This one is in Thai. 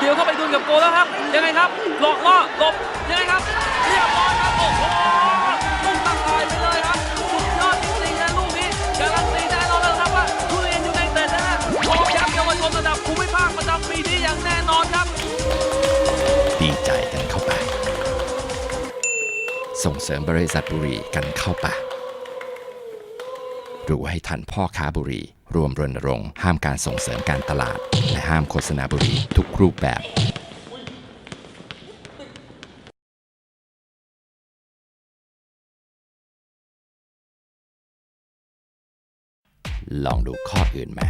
เดี๋ยวเข้าไปดูกับโกแล้วครับ ยังไงครับ หลอกล่อหลบยังไงครับ เรียบร้อยครับ โอ้โหลูกตั้งลายไปเลยครับ สุดยอดจริงๆนะลูกนี้ การันตีแน่นอนแล้วครับว่าทุเรียนอยูไนเต็ดนะฮะรองแชมป์เยาวชนระดับภูมิภาคประจำปีนี้อย่างแน่นอนครับ ดีใจกันเข้าไป ส่งเสริมบริษัทบุรีกันเข้าไป รู้ให้ทันพ่อค้าบุหรี่ รวมรณรงค์ห้ามการส่งเสริมการตลาด และห้ามโฆษณาบุหรี่ทุกรูปแบบลองดูข้ออื่นไหม